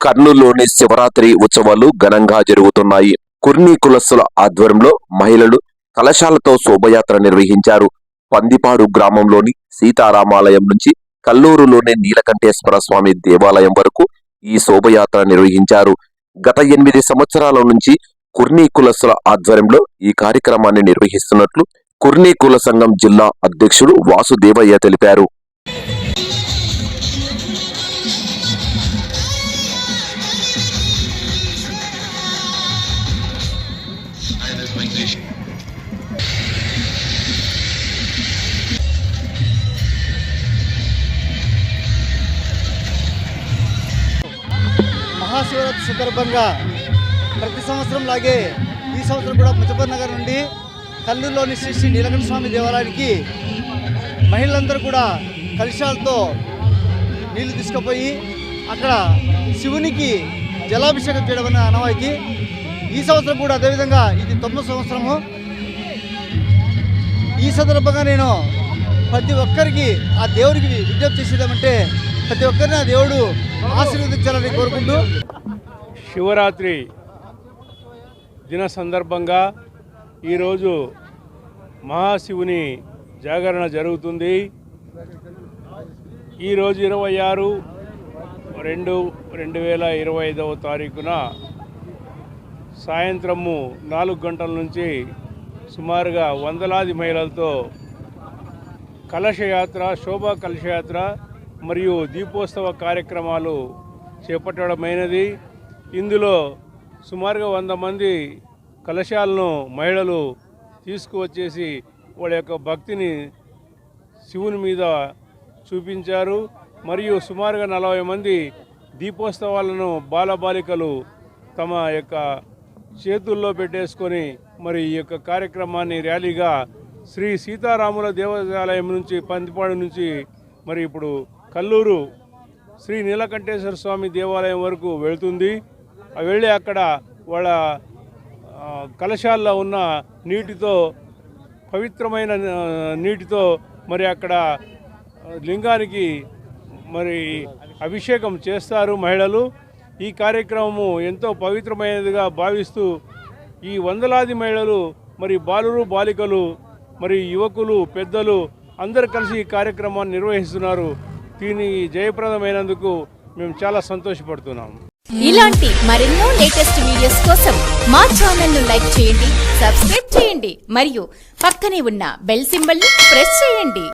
కర్నూలులోని శివరాత్రి ఉత్సవాలు ఘనంగా జరుగుతున్నాయి. కుర్ని కులస్సుల ఆధ్వర్యంలో మహిళలు కలశాలతో శోభయాత్ర నిర్వహించారు. పందిపాడు గ్రామంలోని సీతారామాలయం నుంచి కల్లూరులోని నీలకంఠేశ్వర స్వామి దేవాలయం వరకు ఈ శోభయాత్ర నిర్వహించారు. గత ఎనిమిది సంవత్సరాల నుంచి కుర్ని కులస్సుల ఆధ్వర్యంలో ఈ కార్యక్రమాన్ని నిర్వహిస్తున్నట్లు కుర్ని కుల సంఘం జిల్లా అధ్యక్షుడు వాసుదేవయ్య తెలిపారు. మహాశివరాత్రి సందర్భంగా ప్రతి సంవత్సరం లాగే ఈ సంవత్సరం కూడా ముజఫర్ నగర్ నుండి కల్లూరులోని శ్రీ శ్రీ నీలకంఠ స్వామి దేవాలయానికి మహిళలందరూ కూడా కలుషాలతో నీళ్ళు తీసుకుపోయి అక్కడ శివునికి జలాభిషేకం చేయడం అనే అనవాయితీ ఈ సంవత్సరం కూడా అదేవిధంగా ఇది తొమ్మిది సంవత్సరము. ఈ సందర్భంగా నేను ప్రతి ఒక్కరికి ఆ దేవుడికి విజ్ఞప్తి చేసేదామంటే ప్రతి ఒక్కరిని ఆ దేవుడు ఆశీర్వదించాలని కోరుకుంటూ. శివరాత్రి దిన సందర్భంగా ఈరోజు మహాశివుని జాగరణ జరుగుతుంది. ఈరోజు ఇరవై ఆరు రెండు రెండు వేల ఇరవై ఐదవ తారీఖున సాయంత్రము నాలుగు గంటల నుంచి సుమారుగా వందలాది మహిళలతో కలశయాత్ర శోభా కలశయాత్ర మరియు దీపోత్సవ కార్యక్రమాలు చేపట్టడమైనది. ఇందులో సుమారుగా వంద మంది కలశాలను మహిళలు తీసుకువచ్చేసి వాళ్ళ యొక్క భక్తిని శివుని మీద చూపించారు. మరియు సుమారుగా నలభై మంది దీపోత్సవాలను బాలబాలికలు తమ యొక్క చేతుల్లో పెట్టేసుకొని మరి ఈ యొక్క కార్యక్రమాన్ని ర్యాలీగా శ్రీ సీతారాముల దేవాలయం నుంచి పందిపాడు నుంచి మరి ఇప్పుడు కల్లూరు శ్రీ నీలకంఠేశ్వర స్వామి దేవాలయం వరకు వెళ్తుంది. వెళ్ళి అక్కడ వాళ్ళ కలశాల్లో ఉన్న నీటితో పవిత్రమైన నీటితో మరి అక్కడ లింగానికి మరి అభిషేకం చేస్తారు మహిళలు. ఈ కార్యక్రమము ఎంతో పవిత్రమైనదిగా భావిస్తూ ఈ వందలాది మహిళలు మరి బాలురు బాలికలు మరి యువకులు పెద్దలు అందరు కలిసి ఈ కార్యక్రమాన్ని నిర్వహిస్తున్నారు. దీని జయప్రదమైనందుకు మేము చాలా సంతోషపడుతున్నాము ఇలాంటి మరెన్నో లేటెస్ట్ వీడియోస్ కోసం మా ఛానల్ను లైక్ చేయండి సబ్స్క్రైబ్ చేయండి మరియు పక్కనే ఉన్న బెల్ సింబల్ని ప్రెస్ చేయండి.